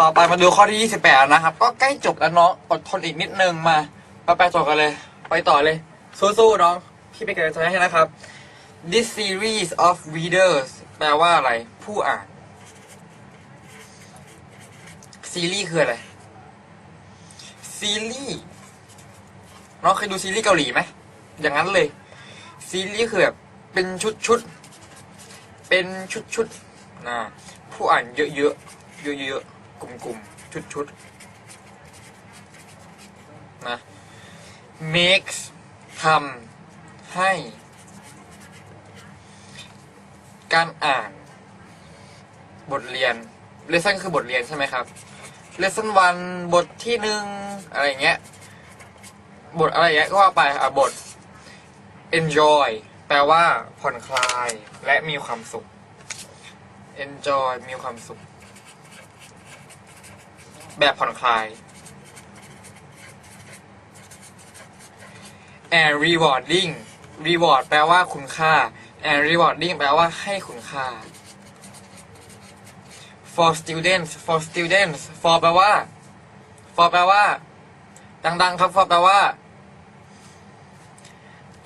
ต่อไปมาดูข้อที่ 28 นะครับ ก็ใกล้จบแล้วเนาะอดทนอีกนิดนึงมาไปไปต่อกันเลย ไปต่อเลย สู้ๆน้อง พี่เป็นกำลังใจให้นะครับ This series of readers แปลว่าอะไร ผู้อ่าน ซีรีส์คืออะไร ซีรีส์น้องเคยดูซีรีส์เกาหลีไหม อย่างนั้นเลย ซีรีส์คือแบบเป็นชุดชุดๆเป็นชุดชุดๆนะผู้อ่านเยอะเยอะเยอะเยอะๆ กลุ่มกลุ่มชุดๆ นะ makes ทำให้ การอ่าน บทเรียน lesson คือบทเรียนใช่ไหมครับ lesson one บทที่หนึ่งอะไรเงี้ย บทอะไรเงี้ยก็ว่าไปอะบท enjoy แปลว่าผ่อนคลายและมีความสุข enjoy มีความสุข แบบผ่อนคลาย and rewarding reward แปลว่าคุณค่า and rewarding แปลว่าให้คุณค่า for students for students for แปลว่า for แปลว่า ดัง ๆ ครับ for แปลว่า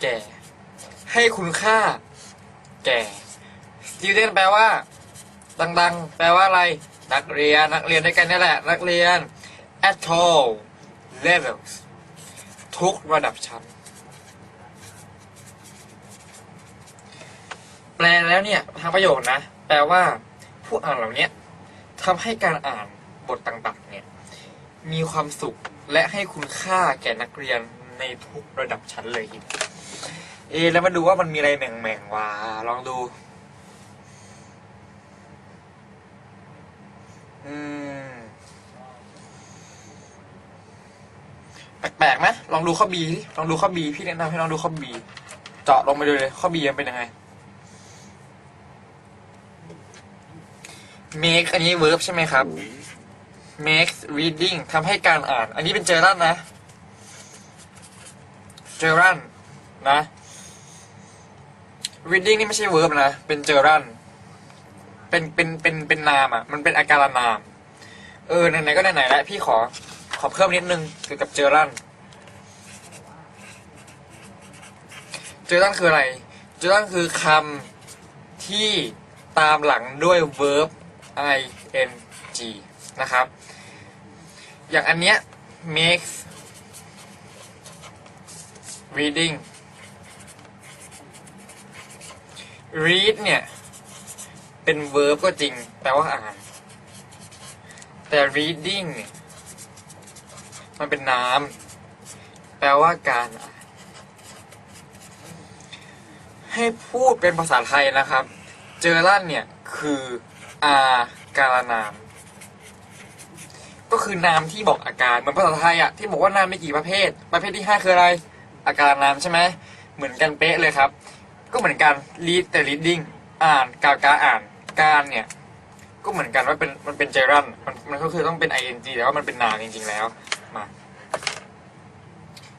แก่ ให้คุณค่า แก่ student แปลว่า ดังๆ แปลว่าอะไร นักเรียน นักเรียนด้วยกันนี่แหละ นักเรียน at all levels ทุกระดับชั้น แปลแล้วเนี่ยทางประโยคนะ แปลว่า ผู้อ่านเหล่านี้ทำให้การอ่านบทต่างๆ เนี่ย มีความสุขและให้คุณค่าแก่นักเรียนในทุกระดับชั้นเลยทีเดียวเอแล้วมาดูว่ามันมีอะไรแหม่งๆวะลองดู อืม แปลกๆไหมลองดูข้อบีลองดูข้อบีพี่แนะนำให้ลองดูข้อบีเจาะลงไปดูเลย ข้อบีมันเป็นยังไง make อันนี้ verb ใช่ไหมครับ make reading ทำให้การอ่าน อันนี้เป็นเจอรันนะ เจอรันนะ reading นี่ไม่ใช่ verb นะ เป็นเจอรัน เป็นเป็นเป็นเป็นนามอะ มันเป็นอาการนาม เออไหนๆก็ไหนๆแล้วพี่ขอ ขอเพิ่มนิดนึงเกี่ยวกับเจอรันเจอรันคืออะไร เจอรันคือคำที่ตามหลังด้วย verb i n g นะครับ อย่างอันเนี้ย makes reading read เนี่ย เป็น verb ก็จริง แปลว่าอ่าน แต่ reading มันเป็นนามแปลว่าการอ่าน ให้พูดเป็นภาษาไทยนะครับ เจอรั่นเนี่ย คืออาการนาม ก็คือนามที่บอกอาการเหมือนภาษาไทยอะที่บอกว่านามมีกี่ประเภท ประเภทที่ห้าคืออะไร อาการนามใช่ไหมเหมือนกันเป๊ะเลยครับ ก็เหมือนกัน read แต่ reading อ่านกาการอ่าน การเนี่ย ก็เหมือนกันว่าเป็นมันเป็นเจรันมันมันก็คือต้องเป็น ing แต่ว่ามันเป็นนามจริง ๆ แล้วมา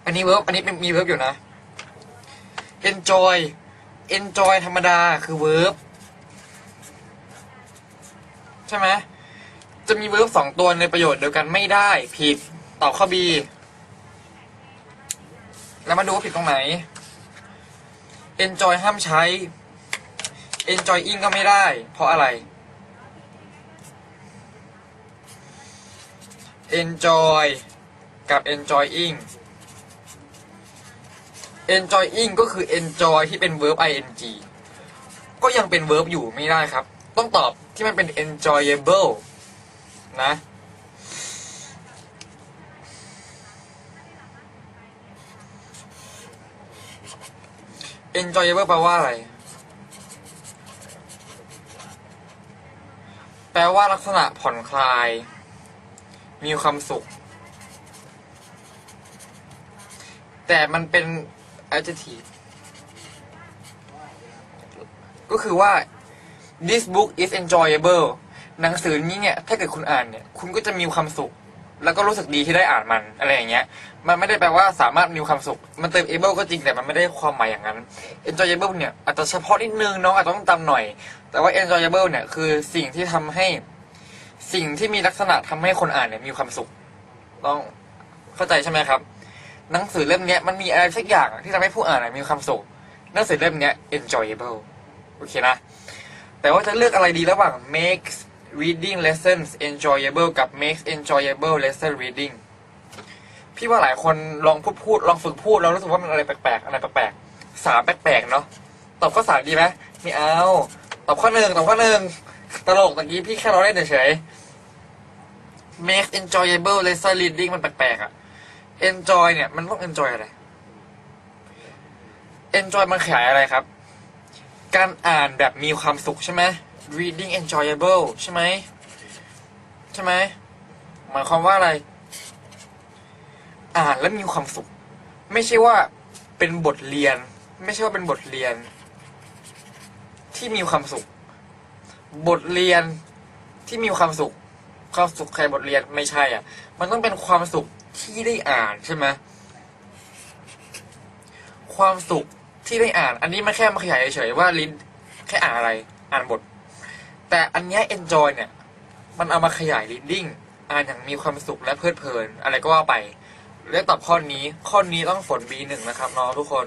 อันนี้เวิร์บอันนี้มีเวิร์บอยู่นะ enjoy enjoy ธรรมดาคือเวิร์บใช่ไหมจะมีเวิร์บสองตัวในประโยชน์เดียวกันไม่ได้ ผิดตอบข้อ B แล้วมาดูว่าผิดตรงไหน enjoy ห้ามใช้ enjoying ก็ไม่ได้ เพราะอะไร enjoy กับ enjoying enjoying ก็คือ enjoy ที่เป็น verb ing ก็ยังเป็น verb อยู่ไม่ได้ครับ ต้องตอบที่มันเป็น enjoyable นะ enjoyable แปลว่าอะไร แปลว่าลักษณะผ่อนคลาย มีความสุข แต่มันเป็น adjective ก็คือว่า this book is enjoyable หนังสือนี้เนี่ย ถ้าเกิดคุณอ่านเนี่ย คุณก็จะมีความสุข แล้วก็รู้สึกดีที่ได้อ่านมันอะไรอย่างเงี้ย มันไม่ได้แปลว่าสามารถมีความสุข มันเติม able ก็จริงแต่มันไม่ได้ความหมายอย่างนั้น enjoyable เนี่ยอาจจะเฉพาะนิดนึงน้องอาจจะต้องจำหน่อย แต่ว่า enjoyable เนี่ยคือสิ่งที่ทำให้ สิ่งที่มีลักษณะทำให้คนอ่านเนี่ยมีความสุข ต้องเข้าใจใช่ไหมครับ หนังสือเล่มเนี้ยมันมีอะไรสักอย่างที่ทำให้ผู้อ่านอะมีความสุข หนังสือเล่มเนี้ย enjoyable โอเคนะ แต่ว่าจะเลือกอะไรดีระหว่าง makes reading lessons enjoyable กับ makes enjoyable lesson reading พี่ว่าหลายคนลองพูดพูดลองฝึกพูดแล้วรู้สึกว่ามันอะไรแปลกๆอะไรแปลกๆสามแปลกๆเนาะตอบข้อสามดีไหมไม่เอาตอบข้อหนึ่งตอบข้อหนึ่งตลกตะกี้พี่แค่เราเล่นเฉย make enjoyable lesson reading มันแปลกๆอะ enjoy เนี่ยมันต้อง enjoy อะไร enjoy มันขยายอะไรครับ การอ่านแบบมีความสุขใช่ไหม reading enjoyable ใช่ไหมใช่ไหมหมายความว่าอะไร อ่านแล้วมีความสุข ไม่ใช่ว่าเป็นบทเรียน ไม่ใช่ว่าเป็นบทเรียน ที่มีความสุข บทเรียนที่มีความสุขความสุขใครบทเรียนไม่ใช่อะ มันต้องเป็นความสุขที่ได้อ่านใช่ไหมความสุขที่ได้อ่าน อันนี้มันแค่มาขยายเฉยว่าลิ้นแค่อ่านอะไร อ่านบท แต่อันเนี้ย enjoy เนี่ย มันเอามาขยาย reading อ่านอย่างมีความสุขและเพลิดเพลิน อะไรก็ว่าไป เลือกตอบข้อนี้ ข้อนี้ต้องฝน B1 นะครับน้องทุกคน